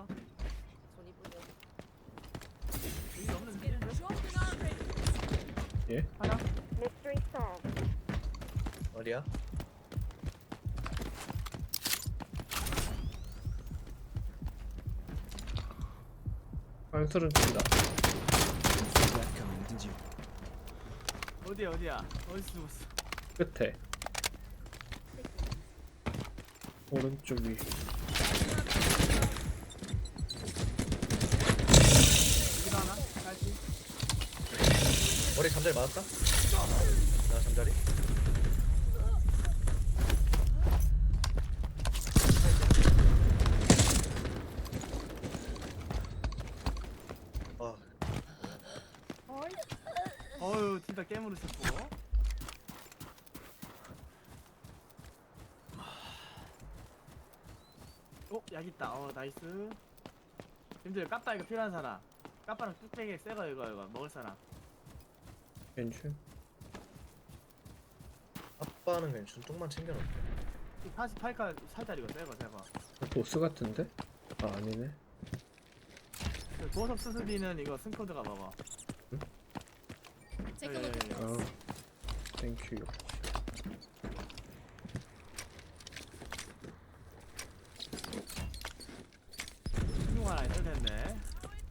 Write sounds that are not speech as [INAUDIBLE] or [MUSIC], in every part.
쏠까? 손 이쁘죠? 여기 없는 느낌인데? 예? 하나? Mystery solved. 어디야? 안설은 뛴다. 어디야 어디야? 어디서 죽었어? 끝에. 오른쪽 위. 머리 잠자리 맞았다? 나 잠자리? 아, 어휴 진짜 깨물을 쳤고 어? 약 있다 어 나이스 님들 까빠 이거 필요한 사람 까빠랑 뚝배기 새거 이거 이거 먹을 사람 괜찮? 아빠는 챙겨놓고. 이 48카 살짝 이거 새거 새거 보스 같은데? 아 아니네. 그 보석 수수비는 이거 승코드가 a 예, at 예, 예. 아. 땡큐. 흉 하나 있을 텐데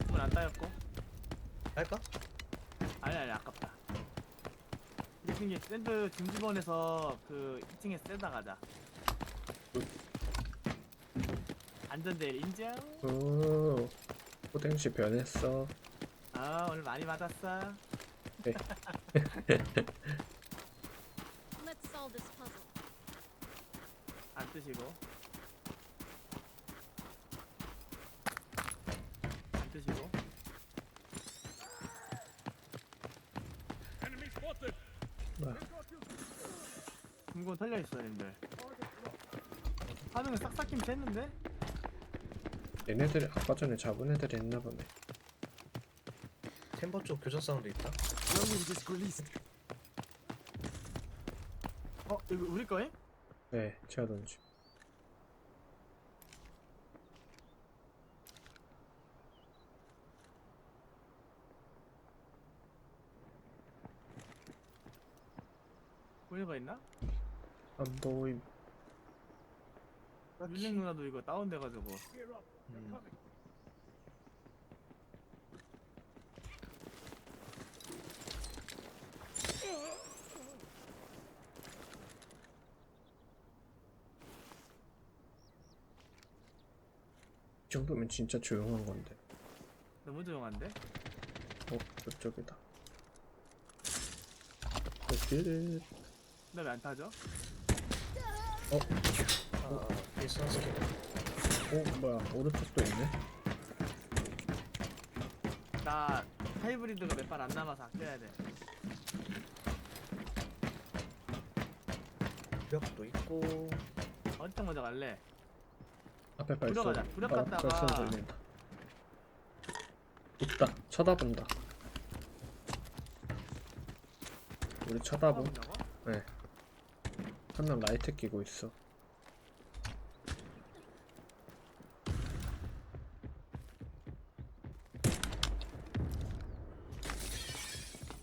이건 안 따였고 할까? 아니 아니 아깝다 게 샌드 중지번에서 그 2층에 샌다 가자 안전대일 인정 오, 호댕씨 변했어. 아 오늘 많이 맞았어 네. Let's solve this puzzle. 안 뜨시고 안 뜨시고 아, 금고 털려 있어 님들 하는 거 싹싹 김 됐는데 얘네들이 아까 전에 잡은 애들이 했나 보네. 템버 쪽 교전 사운드 있다? 어 이거 우리 거임? 네, 제가 던지. 우리 거 있나? 안 보임. 율링 누나도 이거 다운돼가지고 음. 이 정도면 진짜 조용한 건데. 너무 조용한데? 어, 저쪽이다. 어디를? 나왜안 타죠? 아, 일선 스킬. 어, 뭐야, 오른쪽도 있네. 나 하이브리드가 몇 발 안 남아서 아껴야 돼 벽도 있고. 어떤 먼저 갈래? 앞에 발소. 부려 아, 갔다가- 발소 들린다. 있다. 쳐다본다. 우리 쳐다보. 쳐다본다고? 네. 한명 라이트 끼고 있어.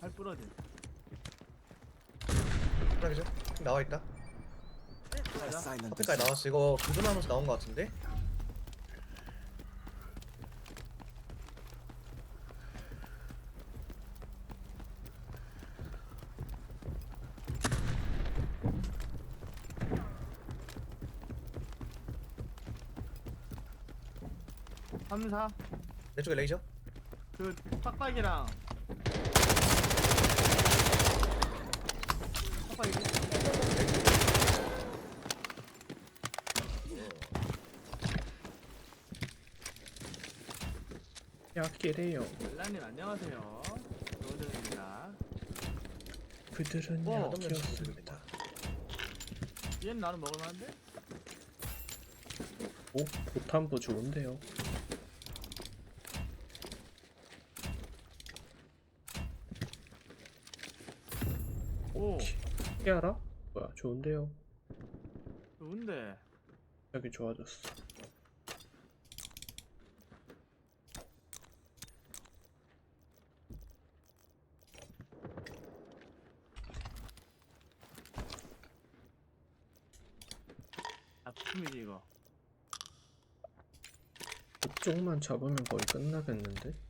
팔 부러진 그러죠? 나와 있다. 커피까지 나왔어. 이거 교전하면서 나온 거 같은데? 삼사 내 쪽에 레이저? 그 빡빡이랑 빡빡이 야끼래요. 멜라님 안녕하세요 노드입니다 그들은 어, 약이었습니다. 얘는 나는 먹을만한데? 오, 보탄부 좋은데요. 어떻게 알아? 뭐야 좋은데요 좋은데 여기 좋아졌어 아픔이지 이거 이쪽만 잡으면 거의 끝나겠는데?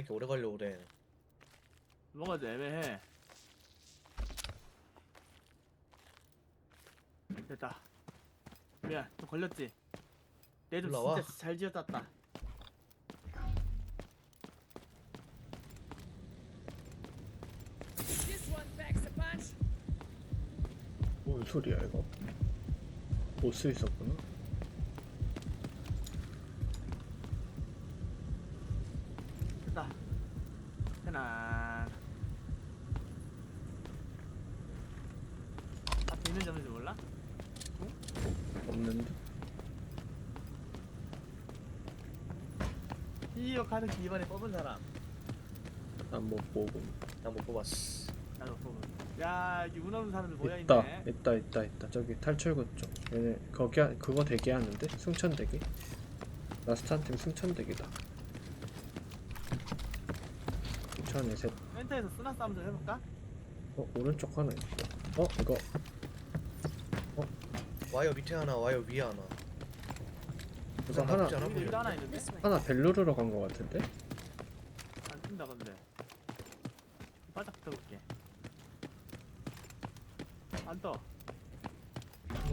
왜 이렇게 오래 걸려 오래 뭐가 좀 애매해 됐다 미안 좀 걸렸지 내도 올라와. 진짜 잘 지었다 This one packs a punch. 뭔 소리야 이거? 보스 있었구나. 됐다 편안 앞에 있는지 없는지 몰라? 없는데? 카드 이번에 뽑은 사람 난 못 보고. 난 못 뽑았어 나도 뽑은 야 여기 운 없는 사람들 있다, 예. 모여있네 있다, 있다, 있다. 저기 탈출구 쪽. 얘네 거기 하- 그거 대기하는데? 승천 대기. 라스트 한 팀 승천 대기다. 승천에 셋. 센터에서 쓰나 싸움 좀 해볼까? 어 오른쪽 하나 있고. 어 이거 와이어 밑에 하나 와이어 위에 하나 우선 나쁘지 하나 않아 여기 보여. 여기 하나 있는데? This way. 하나 벨루르로 간거 같은데? 안 뜬다 근데 바짝 붙어볼게 안떠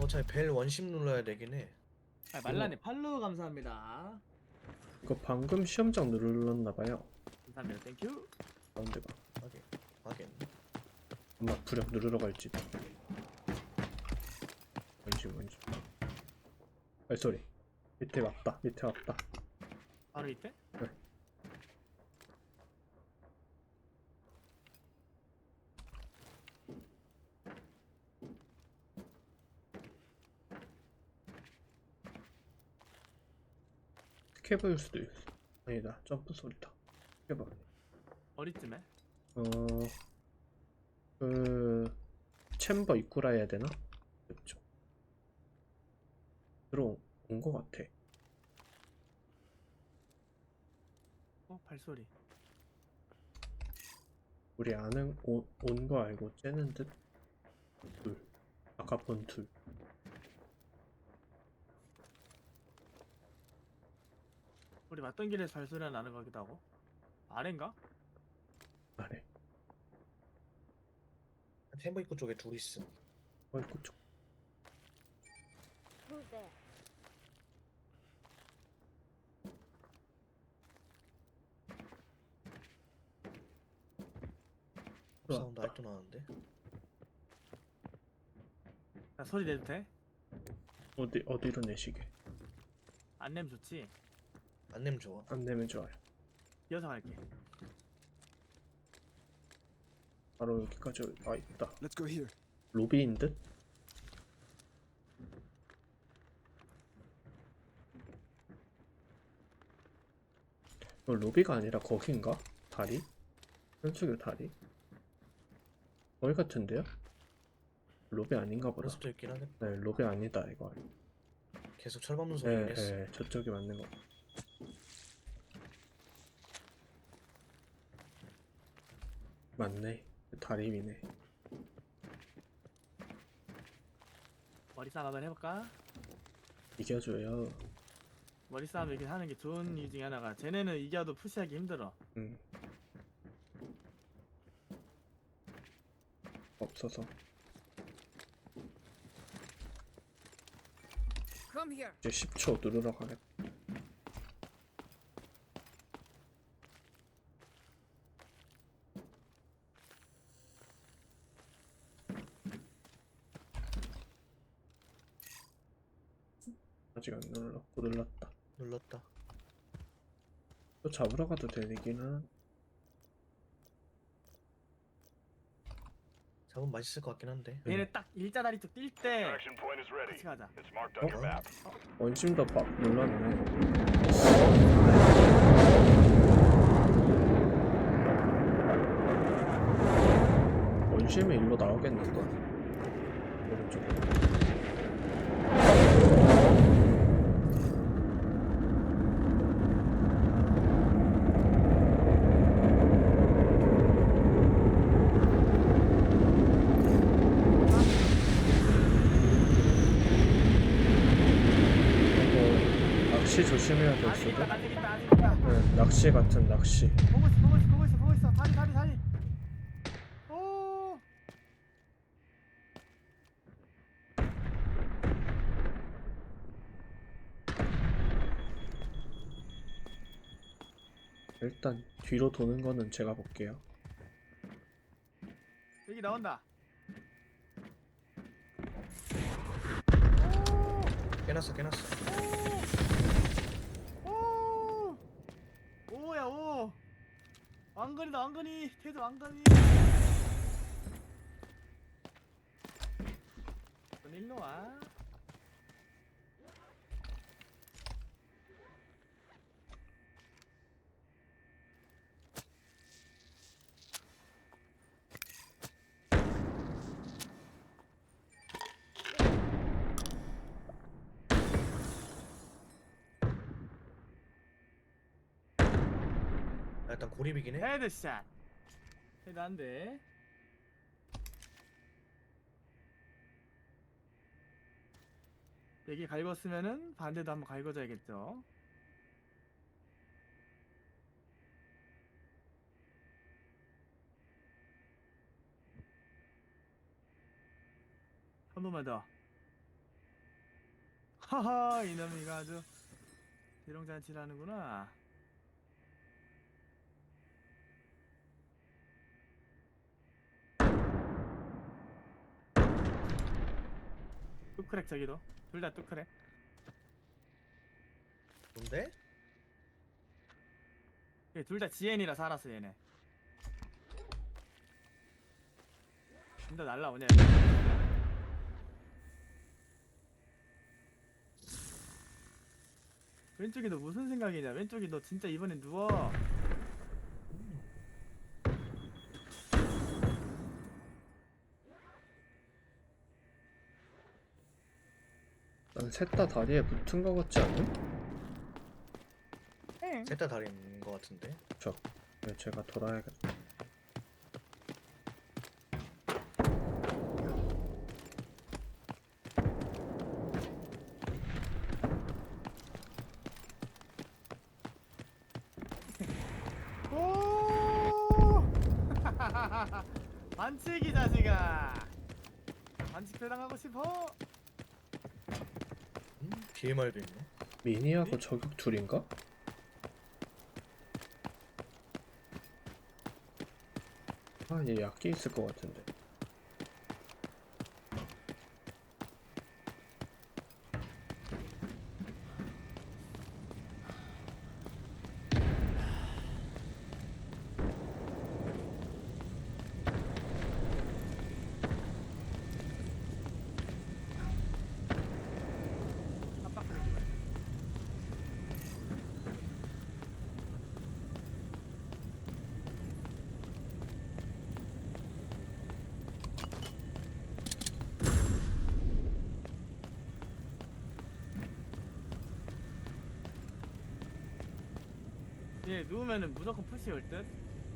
어차피 벨 원심 눌러야 되긴 해 아, 말라니 팔로우 감사합니다 이거 방금 시험장 눌렀나 봐요. 감사합니다 땡큐 가운데가. 하긴 하긴 아마 부력 누르러 갈지도. 원심 원심. 발소리. 밑에 왔다. 밑에 왔다. 바로 밑에? 네. 스케브일 수도 있어. 아니다. 점프 소리다. 아니야. 어디쯤에? 어, 그 챔버 입구라 해야 되나? 그렇죠. 들어온 것 같아. 어 발소리 우리 아는 온 거 알고 째는 듯. 둘. 아까 본 둘. 우리 맞던 길에서 발소리가 나는 것 같기도 하고 아래인가? 아래. 템버 입구 쪽에 둘 있음 어, 입구 쪽. Who's there? 아직도 나는데 나 소리 내도 돼? 어디 어디로 내시게? 안 내면 좋지 안 내면 좋아 안 내면 좋아요. 이어서 갈게 바로 여기까지 와 있다. Let's go here. 로비인 듯? 이거 로비가 아니라 거긴가? 다리? 현수교 다리? 거기 같은데요? 로비 아닌가 보다. 그럴 수도 있긴 하네 네, 로비 아니다 이거. 계속 철 밟는 네, 소리긴 했어 네, 저쪽이 맞는 거. 맞네. 다리 위네. 머리 싸움 한번 해볼까? 이겨줘요. 머리 싸움 이렇게 하는 게 좋은 이유 중에 하나가 쟤네는 이겨도 푸시하기 힘들어 응. 없어서 Come here. 이제 10초 누르러 가겠다. 아직 안 눌렀고 눌렀다. 눌렀다 또 잡으러 가도 되기는 잡으면 맛있을 것 같긴 한데. 음. 얘네 딱 일자다리 쪽 뛸 때 Extraction point is ready. 같이 가자. It's marked on your map. 원심도 밥 몰랐네 원심이 일로 나오겠는데 오른쪽으로 이거 낚시 조심해야 될 아직 수도 있다 아직 있다 아직 있다. 네, 낚시 같은 낚시 보고 있어 보고 있어 보고 있어 보고 있어 다리 다리 다리. 오. 일단 뒤로 도는 거는 제가 볼게요 여기 나온다. 깨놨어 깨놨어. 오. 오야 오. 왕건이다 왕건이 태조 왕건이. 넌 일로 와. 일단 고립이긴 해. 헤드샷. 헤드 안 돼. 여기 갈궜으면은 반대도 한번 갈궈줘야겠죠. 한 번만 더. 하하 이놈이 이거 아주 대롱잔치를 하는구나. 뚜크랙 저기도 둘 다 뚜크랙. 뭔데? 둘다 GN이라 살았어 얘네. 진짜 날라오냐. 왼쪽이 너 무슨 생각이냐? 왼쪽이 너 진짜 이번엔 누워 난셋다 다리에 붙은 거 같지 않음? 셋다 다리인 것 같은데. 저 네, 제가 돌아야겠다 오! [LAUGHS] 반칙이 자식아 반칙 배당하고 싶어 음, DMR도 있네. 미니하고 저격 둘인가? 아 얘 약기 있을 것 같은데 얘 누우면은 무조건 푸시 올 듯?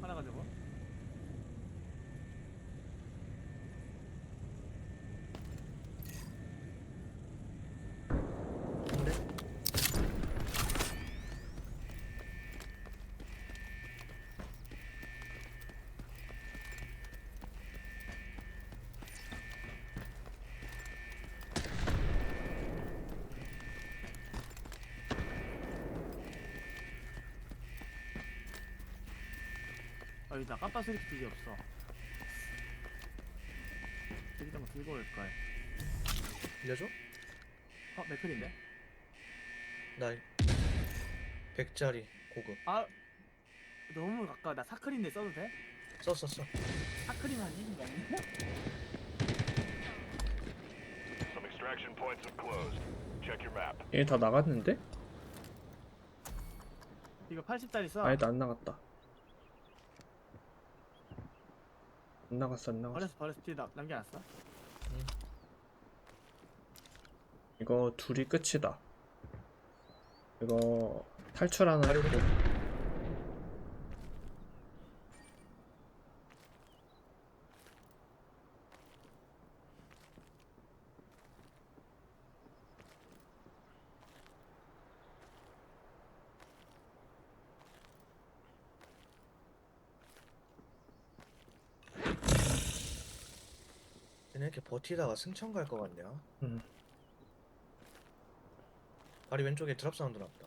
하나 가지고 아 여기 나 깜빡 소리 기이 없어 여기다 뭐 들고 올걸 빌려줘? 어 맥클인데? 나 100짜리 고급. 아 너무 가까워. 나 사크린데 써도 돼? 써, 써, 써. 사크린만 이긴 거 아니야? Some extraction points have closed. Check your map. 얘 다 나갔는데? 이거 80짜리 써. 아니다 안 나갔다 안 나갔어 안 나갔어. 버렸어 버렸어. 뒤에 남- 남겨놨어. 이거 둘이 끝이다. 이거 탈출 하나 얘네 이렇게 버티다가 승천 갈 것 같냐? 음. 다리 왼쪽에 드랍 사운드 났다.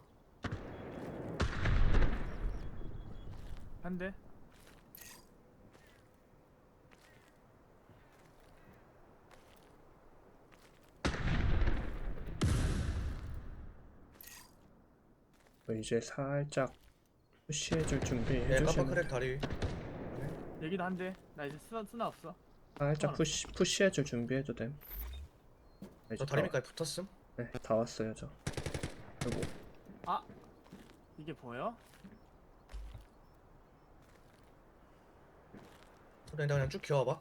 한 대. 이제 살짝 푸시해줄 준비 해주시면 크랙 다리. 여기도 한 대. 나 이제 쓰나 쓰나 없어. 살짝 푸시, 푸시해줄 준비해도 됨 아, 이제 저 다, 다리 밑까지 붙었음? 네, 다 왔어요 저 그리고 아 이게 보여? 그냥 그냥 쭉 기어와봐.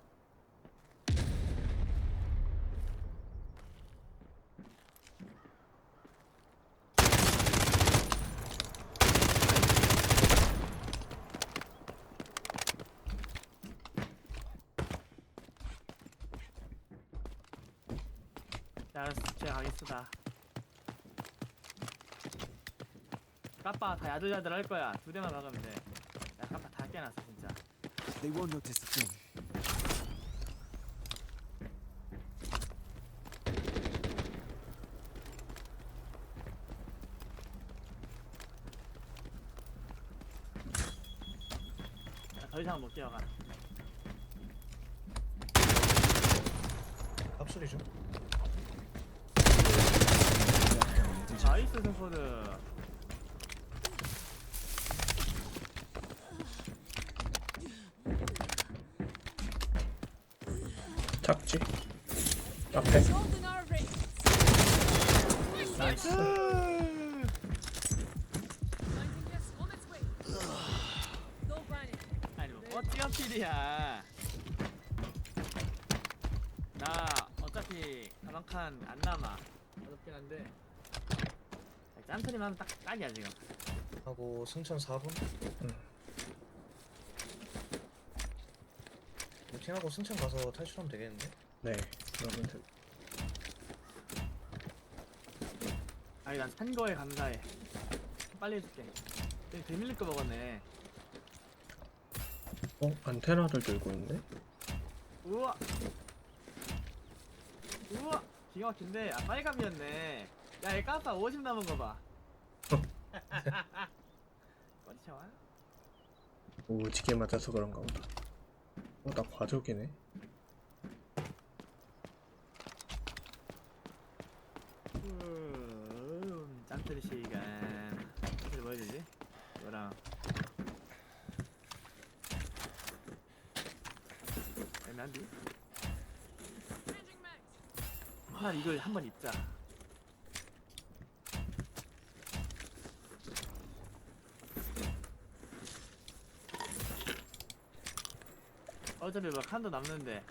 야, 알았어. 제가 가겠습니다. 까빠 다 야들야들 할 거야. 두 대만 막으면 돼. 야, 까빠 다 깨놨어, 진짜. They won't notice a thing. 야, 더 이상 못 뛰어가. 합소리 좀. 나이스, 승포드. 착지 앞에. 나이스! 아니, 뭐, 필이야. 나 어차피 가방칸 안 남아. 어렵긴 한데. 짠트님 하면 딱, 딱이야, 지금. 하고 승천 4분. 루팅하고 승천 가서 탈출하면 되겠는데? 네 그러면 돼 아니, 난 산 거에 감사해. 빨리 해줄게. 되게 재밀릴 거 먹었네. 어? 안테나들 들고 있네? 우와! 우와! 기가 막힌데? 아, 빨감이었네. 야, 얘 까빠 50 남은 거 봐. 어디 와? 오지게 맞아서 그런가 보다 어? 나 과족이네 음, 짱트리 시간. 짱트리 뭐 해야 되지? 이거랑. 애매한데? 하나 이걸 한 번 입자. 어차피 뭐 칸도 남는데.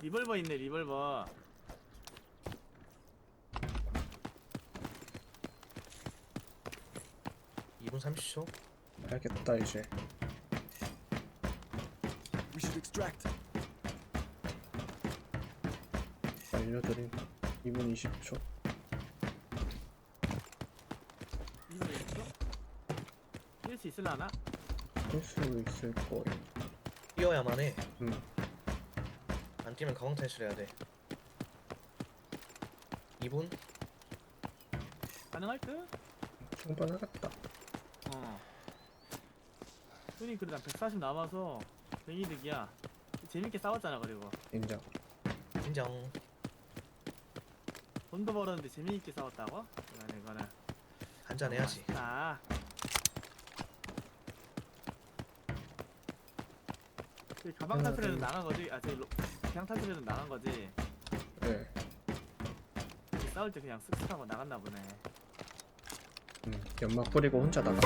리볼버 있네 리볼버. 2분 30초. 알겠다 이제 We should extract. 알려드림 2분 20초 이거 있어? 뛸수 있을라나? 할수 있을 거예요 뛰어야만 해. 음 안 뛰면 가방 탈출해야 돼. 2분? 가능할 듯? 충분하겠다 어. 흔히 그래 난140 남아서 뱅이득이야. 재밌게 싸웠잖아 그리고. 인정 인정. 돈도 벌었는데 재미있게 싸웠다고? 이거는 이거는 한잔 해야지. 아그 가방 하나, 탈출에는 둘. 나간 거지? 아 저기 로- 그냥 탈출에는 나간 거지? 네. 싸울 때 그냥 쓱쓱 하고 나갔나 보네 음, 연막 뿌리고 혼자 나가.